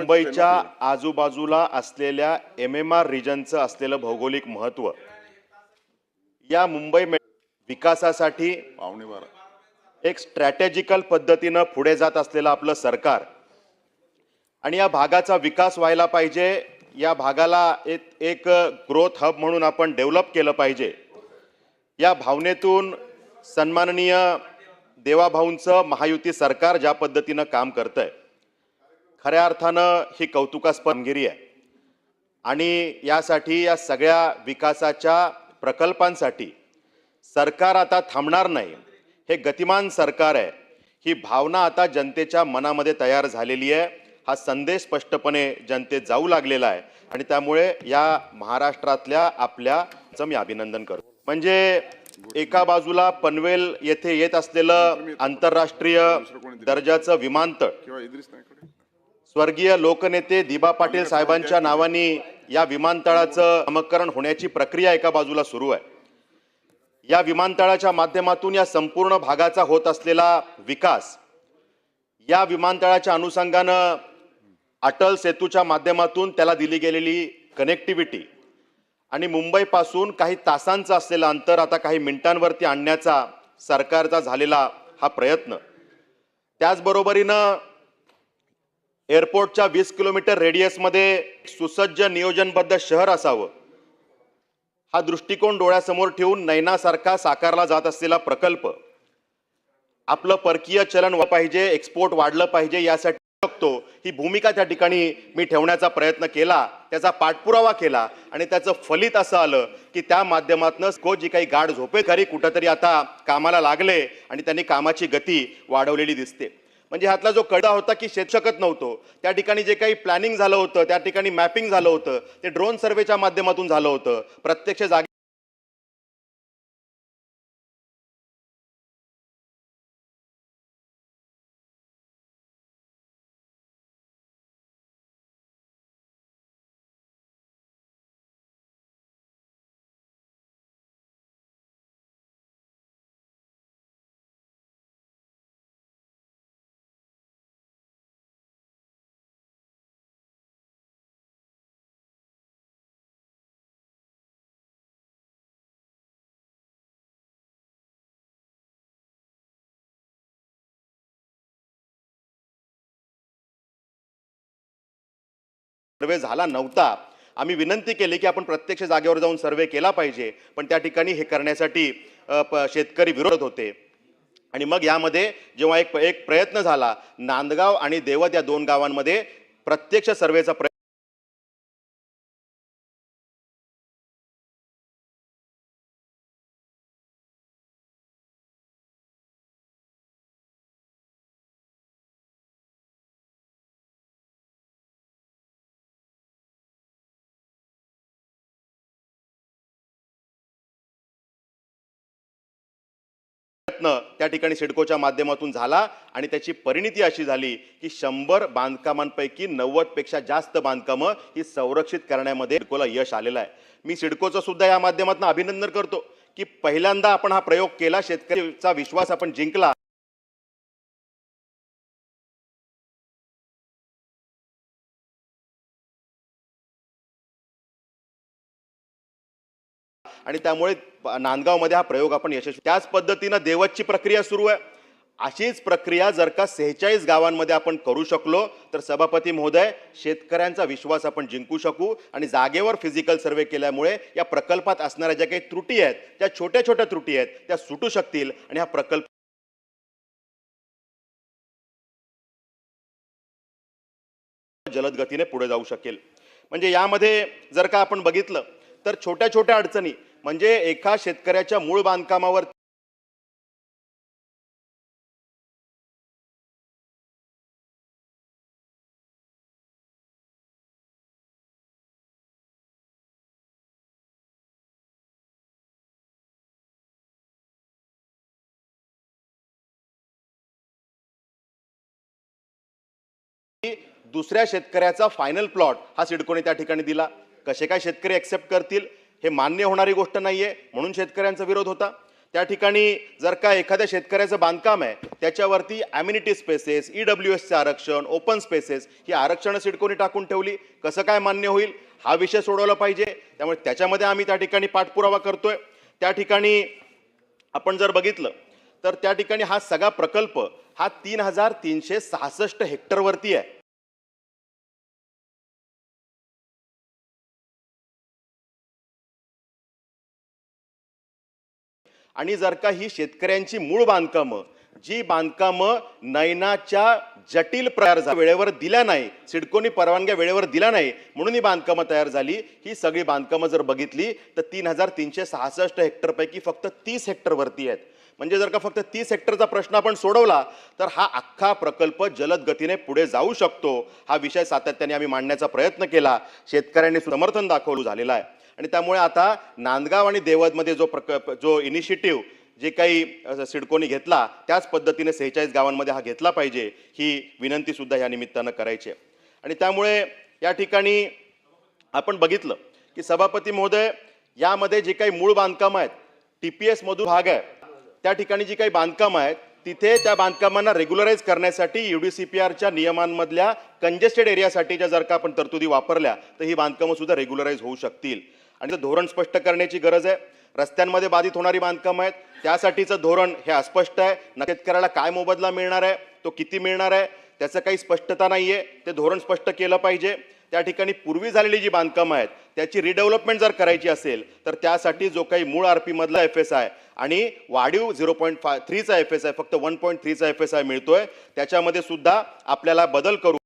मुंबईच्या आजूबाजूला असलेल्या एम एम आर रिजनचं असलेलं भौगोलिक महत्त्व. या मुंबई विकासासाठी एक स्ट्रॅटेजिकल पद्धतीनं पुढे जात असलेलं आपलं सरकार. आणि या भागाचा विकास व्हायला पाहिजे या भागाला एक एक ग्रोथ हब म्हणून आपण डेव्हलप केलं पाहिजे. या भावनेतून सन्माननीय देवाभाऊंचं महायुती सरकार ज्या पद्धतीनं काम करतंय. खऱ्या अर्थानं ही कौतुकास्पद कामगिरी आहे. आणि यासाठी या सगळ्या विकासाच्या प्रकल्पांसाठी सरकार आता थांबणार नाही. हे गतिमान सरकार आहे. ही भावना आता जनतेच्या मनामध्ये तयार झालेली आहे. हा संदेश स्पष्टपणे जनतेत जाऊ लागलेला आहे. आणि त्यामुळे या महाराष्ट्रातल्या आपल्याचं मी अभिनंदन करतो. म्हणजे एका बाजूला पनवेल येथे येत असलेलं आंतरराष्ट्रीय दर्जाचं विमानतळ किंवा स्वर्गीय लोकनेते दिबा पाटील साहेबांच्या नावाने या विमानतळाचं नामकरण होण्याची प्रक्रिया एका बाजूला सुरू आहे. या विमानतळाच्या माध्यमातून या संपूर्ण भागाचा होत असलेला विकास या विमानतळाच्या अनुषंगानं अटल सेतूच्या माध्यमातून त्याला दिली गेलेली कनेक्टिव्हिटी आणि मुंबईपासून काही तासांचं असलेलं अंतर आता काही मिनिटांवरती आणण्याचा सरकारचा झालेला हा प्रयत्न. त्याचबरोबरीनं एअरपोर्टच्या वीस किलोमीटर रेडियसमध्ये सुसज्ज नियोजनबद्ध शहर असावं. हा दृष्टिकोन डोळ्यासमोर ठेवून नैनासारखा साकारला जात असलेला प्रकल्प. आपलं परकीय चलन पाहिजे एक्सपोर्ट वाढलं पाहिजे यासाठी शकतो. ही भूमिका त्या ठिकाणी मी ठेवण्याचा प्रयत्न केला त्याचा पाठपुरावा केला आणि त्याचं फलित असं आलं की त्या माध्यमातनं को जी काही गाढ झोपेखारी कुठंतरी आता कामाला लागले आणि त्यांनी कामाची गती वाढवलेली दिसते. म्हणजे ह्यातला जो कडा होता की शेत शकत नव्हतो. त्या ठिकाणी जे काही प्लॅनिंग झालं होतं त्या ठिकाणी मॅपिंग झालं होतं ते ड्रोन सर्वेच्या माध्यमातून झालं होतं. प्रत्यक्ष जागे सर्वे झाला नव्हता. आम्ही विनंती केली की आपण प्रत्यक्ष जागेवर जाऊन सर्वे केला पाहिजे पण त्या ठिकाणी हे करण्यासाठी शेतकरी विरोध होते. आणि मग यामध्ये जेव्हा एक एक प्रयत्न झाला नांदगाव आणि देवत या दोन गावांमध्ये प्रत्यक्ष सर्वेचा प्रयत्न प्रयत्न त्या ठिकाणी सिडकोच्या माध्यमातून झाला आणि त्याची परिणिती अशी झाली की शंभर बांधकामांपैकी नव्वदपेक्षा जास्त बांधकामं ही संरक्षित करण्यामध्ये सिडकोला यश आलेलं आहे. मी सिडकोचं सुद्धा या माध्यमातून अभिनंदन करतो की पहिल्यांदा आपण हा प्रयोग केला शेतकरीचा विश्वास आपण जिंकला. आणि त्यामुळे नांदगावमध्ये हा प्रयोग आपण यशस्वी त्याच पद्धतीनं देवतची प्रक्रिया सुरू आहे. अशीच प्रक्रिया जर का सेहेचाळीस गावांमध्ये आपण करू शकलो तर सभापती महोदय शेतकऱ्यांचा विश्वास आपण जिंकू शकू. आणि जागेवर फिजिकल सर्वे केल्यामुळे या प्रकल्पात असणाऱ्या ज्या काही त्रुटी आहेत त्या छोट्या छोट्या त्रुटी आहेत त्या सुटू शकतील. आणि हा प्रकल्प जलद गतीने पुढे जाऊ शकेल. म्हणजे यामध्ये जर का आपण बघितलं तर छोट्या छोट्या अडचणी म्हणजे एका शेतकऱ्याच्या मूळ बांधकामावर दुसऱ्या शेतकऱ्याचा फायनल प्लॉट हा सिडकोने त्या ठिकाणी दिला. कसे काय शेतकरी एक्सेप्ट करतील? हे मान्य होणारी गोष्ट नाही आहे म्हणून शेतकऱ्यांचा विरोध होता. त्या ठिकाणी जर का एखाद्या शेतकऱ्याचं बांधकाम आहे त्याच्यावरती ॲम्युनिटी स्पेसेस ई डब्ल्यू एसचं आरक्षण ओपन स्पेसेस ही आरक्षणं सिडकोनी टाकून ठेवली. कसं काय मान्य होईल? हा विषय सोडवला पाहिजे. त्यामुळे त्याच्यामध्ये आम्ही त्या ठिकाणी पाठपुरावा करतोय. त्या ठिकाणी आपण जर बघितलं तर त्या ठिकाणी हा सगळा प्रकल्प हा तीन हजार तीनशे सहासष्ट हेक्टरवरती आहे. आणि जर का ही शेतकऱ्यांची मूळ बांधकामं जी बांधकामं नयनाच्या जटिल प्रकार वेळेवर दिल्या नाही सिडकोनी परवानग्या वेळेवर दिल्या नाही म्हणून ही बांधकामं तयार झाली. ही सगळी बांधकामं जर बघितली तर तीन हजार तीनशे सहासष्ट हेक्टरपैकी फक्त तीस हेक्टरवरती आहेत. म्हणजे जर का फक्त तीस हेक्टरचा प्रश्न आपण सोडवला तर हा अख्खा प्रकल्प जलद गतीने पुढे जाऊ शकतो. हा विषय सातत्याने आम्ही मांडण्याचा प्रयत्न केला. शेतकऱ्यांनी समर्थन दाखवलं झालेलं आहे. आणि त्यामुळे आता नांदगाव आणि देवदमध्ये जो प्रकल्प जो इनिशिएटिव्ह जे काही सिडकोनी घेतला त्याच पद्धतीने सेहेचाळीस गावांमध्ये हा घेतला पाहिजे ही विनंती सुद्धा या निमित्तानं करायची आहे. आणि त्यामुळे या ठिकाणी आपण बघितलं की सभापती महोदय यामध्ये जे काही मूळ बांधकाम आहेत टी पी एसमधून भाग आहे त्या ठिकाणी जी काही बांधकामं आहेत तिथे त्या बांधकामांना रेग्युलराईज करण्यासाठी यू डी सी पी आरच्या नियमांमधल्या कंजेस्टेड एरियासाठीच्या जर का आपण तरतुदी वापरल्या तर ही बांधकामं सुद्धा रेग्युलराईज होऊ शकतील. आणि धोरण स्पष्ट करण्याची गरज आहे. रस्त्यांमध्ये बाधित होणारी बांधकामं आहेत. त्यासाठीचं धोरण हे अस्पष्ट आहे. न शेतकऱ्याला काय मोबदला मिळणार आहे? तो किती मिळणार आहे? त्याचं काही स्पष्टता नाही आहे ते धोरण स्पष्ट केलं पाहिजे. त्या ठिकाणी पूर्वी झालेली जी बांधकामं आहेत त्याची रिडेव्हलपमेंट जर करायची असेल तर त्यासाठी जो काही मूळ आर पीमधला एफ एस आय आणि वाढीव झिरो पॉईंट फाय थ्रीचा एफ एस आय फक्त वन पॉईंट थ्रीचा एफ एस आय मिळतोय. त्याच्यामध्ये सुद्धा आपल्याला बदल करू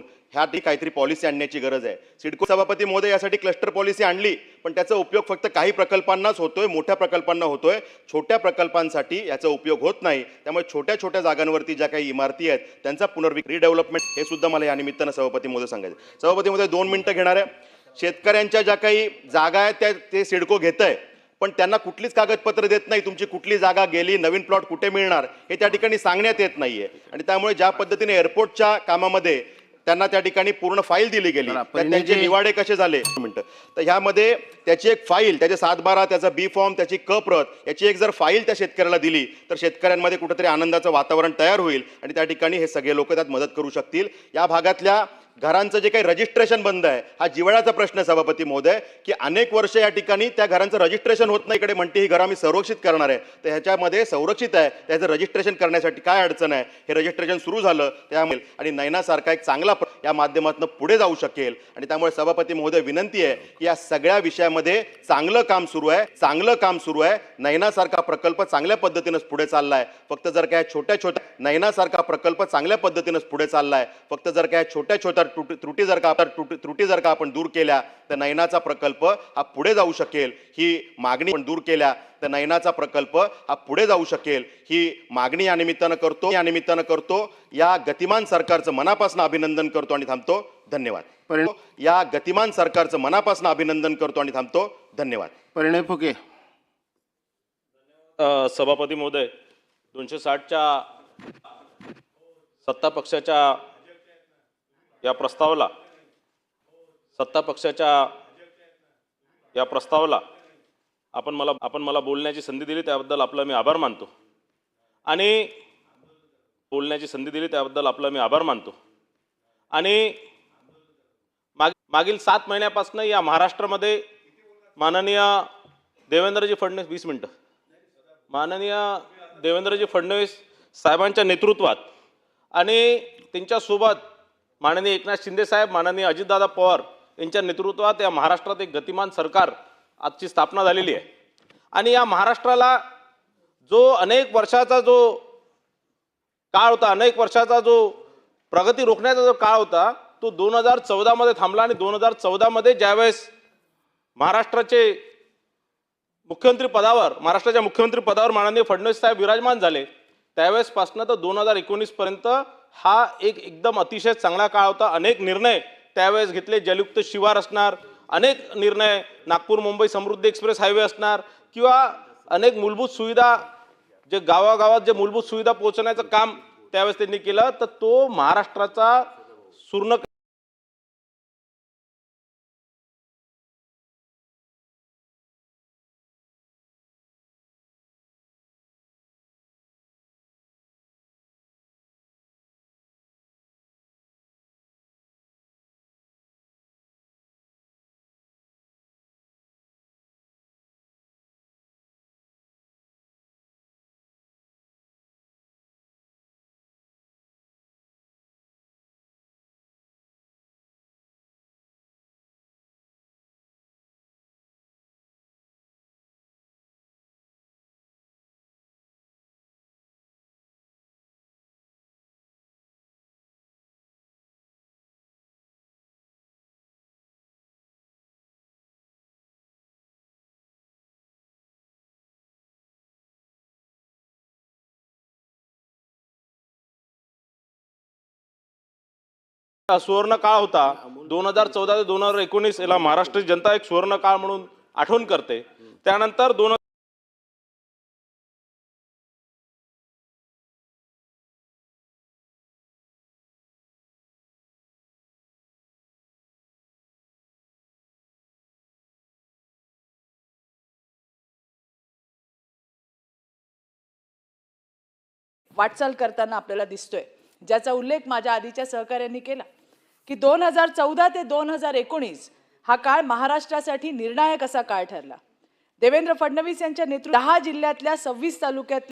ह्यासाठी काहीतरी पॉलिसी आणण्याची गरज आहे. सिडको सभापती महोदय यासाठी क्लस्टर पॉलिसी आणली पण त्याचा उपयोग फक्त काही प्रकल्पांनाच होतोय मोठ्या प्रकल्पांना होतोय. छोट्या प्रकल्पांसाठी याचा उपयोग होत नाही. त्यामुळे छोट्या छोट्या जागांवरती ज्या काही इमारती आहेत त्यांचा पुनर्विक रिडेव्हलपमेंट हे सुद्धा मला या निमित्तानं सभापती महोदय सांगायचं सभापती महोदय दोन मिनिटं घेणार आहे. शेतकऱ्यांच्या ज्या काही जागा आहेत त्या ते सिडको घेत आहे पण त्यांना कुठलीच कागदपत्र देत नाही. तुमची कुठली जागा गेली नवीन प्लॉट कुठे मिळणार हे त्या ठिकाणी सांगण्यात येत नाहीये. आणि त्यामुळे ज्या पद्धतीने एअरपोर्टच्या कामामध्ये त्यांना त्या ठिकाणी पूर्ण फाईल दिली गेली. त्यांचे निवाडे कसे झाले? मिनिटं. तर ह्यामध्ये त्याची एक फाईल त्याचे सात बारा त्याचा बी फॉर्म त्याची क प्रत याची एक जर फाईल त्या शेतकऱ्याला दिली तर शेतकऱ्यांमध्ये कुठेतरी आनंदाचं वातावरण तयार होईल आणि त्या ठिकाणी हे सगळे लोक त्यात मदत करू शकतील. या भागातल्या घरांचं जे काही रजिस्ट्रेशन बंद आहे हा जिव्हाळ्याचा प्रश्न आहे सभापती महोदय की अनेक वर्ष या ठिकाणी त्या घरांचं रजिस्ट्रेशन होत नाही इकडे म्हणते ही घरं आम्ही संरक्षित करणार आहे. तर ह्याच्यामध्ये संरक्षित आहे त्याचं रजिस्ट्रेशन करण्यासाठी काय अडचण आहे? हे रजिस्ट्रेशन सुरू झालं त्यामुळे आणि नयनासारखा एक चांगला या माध्यमातून पुढे जाऊ शकेल. आणि त्यामुळे सभापती महोदय विनंती आहे की या सगळ्या विषयामध्ये चांगलं काम सुरू आहे चांगलं काम सुरू आहे. नयनासारखा प्रकल्प चांगल्या पद्धतीनंच पुढे चाललाय. फक्त जर काय छोट्या छोट्या नयनासारखा प्रकल्प चांगल्या पद्धतीनंच पुढे चाललाय. फक्त जर काय छोट्या छोट्या त्रुटी त्रुटी जर का त्रुटी त्रुटी जर का आपण दूर केल्या तर नयनाचा प्रकल्प हा पुढे जाऊ शकेल. ही मागणी आपण दूर केल्या तर नयनाचा प्रकल्प हा पुढे जाऊ शकेल. ही मागणी या निमित्तानं करतो या निमित्तानं करतो. या गतिमान सरकारचं मनापासून अभिनंदन करतो आणि थांबतो. धन्यवाद. या गतिमान सरकारचं मनापासून अभिनंदन करतो आणि थांबतो. धन्यवाद. परिणय फुके. अ, सभापती महोदय दोनशे साठच्या सत्ता पक्षाच्या या प्रस्तावाला सत्ता पक्षाच्या या प्रस्तावाला आपण मला आपण मला बोलण्याची संधी दिली त्याबद्दल आपला मी आभार मानतो. आणि बोलण्याची संधी दिली त्याबद्दल आपला मी आभार मानतो. आणि माग मागील सात महिन्यापासून या महाराष्ट्रामध्ये माननीय देवेंद्रजी फडणवीस वीस मिनटं. माननीय देवेंद्रजी फडणवीस साहेबांच्या नेतृत्वात आणि त्यांच्यासोबत माननीय एकनाथ शिंदे साहेब माननीय अजितदादा पवार यांच्या नेतृत्वात या महाराष्ट्रात एक गतिमान सरकार आजची स्थापना झालेली आहे. आणि या महाराष्ट्राला जो अनेक वर्षाचा जो काळ होता अनेक वर्षाचा जो प्रगती रोखण्याचा जो काळ होता तो दोन हजार चौदामध्ये थांबला आणि दोन हजार चौदामध्ये ज्यावेळेस महाराष्ट्राचे मुख्यमंत्री पदावर महाराष्ट्राच्या मुख्यमंत्री पदावर माननीय फडणवीस साहेब विराजमान झाले त्यावेळेसपासनं तर दोन हजार एकोणीसपर्यंत हा एक एकदम अतिशय चांगला काळ होता. अनेक निर्णय त्यावेळेस घेतले. जलयुक्त शिवार असणार अनेक निर्णय नागपूर मुंबई समृद्धी एक्सप्रेस हायवे असणार किंवा अनेक मूलभूत सुविधा जे गावागावात जे मूलभूत सुविधा पोहोचवण्याचं काम त्यावेळेस त्यांनी केलं तर तो महाराष्ट्राचा सुर्ण सुवर्ण काळ होता. दोन हजार चौदा ते दोन हजार एकोणीस याला महाराष्ट्र जनता एक सुवर्ण काळ म्हणून आठवण करते. त्यानंतर दोन वाटचाल करताना आपल्याला दिसतोय. ज्याचा उल्लेख माझ्या आधीच्या सहकाऱ्यांनी केला की दोन हजार चौदा ते दोन हजार एकोणीस हा काळ महाराष्ट्रासाठी निर्णायक असा काळ ठरला. देवेंद्र फडणवीस यांच्या नेतृत्व दहा जिल्ह्यातल्या सव्वीस तालुक्यात